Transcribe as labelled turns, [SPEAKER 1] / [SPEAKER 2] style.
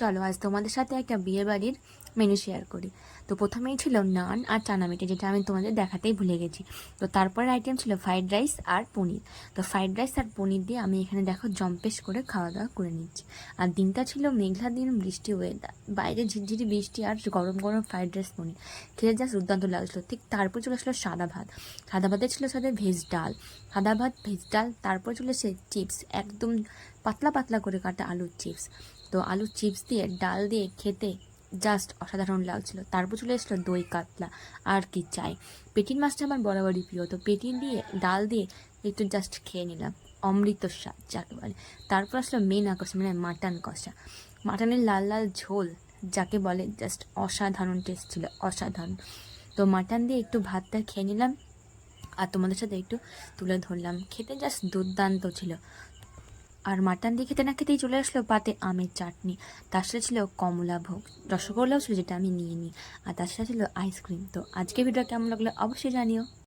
[SPEAKER 1] চলো, আজ তোমাদের সাথে একটা বিয়ে বাড়ির মেনু শেয়ার করি। তো প্রথমেই ছিল নান আর চানামিটি যেটা আমি তোমাদের দেখাতেই ভুলে গেছি। তো তারপরে আইটেম ছিল ফ্রাইড রাইস আর পনির। তো ফ্রাইড রাইস আর পনির দিয়ে আমি এখানে দেখো জম্পেশ করে খাওয়া দাওয়া করে নিচ্ছি। আর দিনটা ছিল মেঘলা দিন, বৃষ্টি ওয়েদার বাইরে ঝিরঝিরি বৃষ্টি আর গরম গরম ফ্রাইড রাইস পনির। খেয়ে জাস্ট দুর্দান্ত লাগছিল। ঠিক তারপর চলে আসলো সাদা ভাত। সাদা ভাতে ছিল সাথে ভেজ ডাল। সাদা ভাত ভেজ ডাল, তারপর চলে সে চিপস একদম পাতলা পাতলা করে কাটা আলুর চিপস তো আলুর চিপস দিয়ে, ডাল দিয়ে খেতে জাস্ট অসাধারণ লাগছিল। তারপর চলে এসলো দই কাতলা। আর কি চাই? পেটির মাছটা আমার বরাবরই প্রিয়। তো পেটি দিয়ে, ডাল দিয়ে একটু জাস্ট খেয়ে নিলাম। অমৃত স্বাদ যাকে বলে। তারপর আসলো মেন আকর্ষণ মানে মাটন কষা। মাটনের লাল লাল ঝোল, যাকে বলে জাস্ট অসাধারণ টেস্ট ছিল, অসাধারণ। তো মাটন দিয়ে একটু ভাতটা খেয়ে নিলাম। আর তোমাদের সাথে একটু তুলে ধরলাম। খেতে জাস্ট দুর্দান্ত ছিল। আর মাটন দিয়ে খেতে না খেতেই চলে আসলো পাতে আমের চাটনি। তার সাথে ছিল কমলা ভোগ, রসগোল্লাও ছিল যেটা আমি নিয়ে নিই। আর তার সাথে ছিল আইসক্রিম তো আজকে ভিডিও কেমন লাগল অবশ্যই জানিও।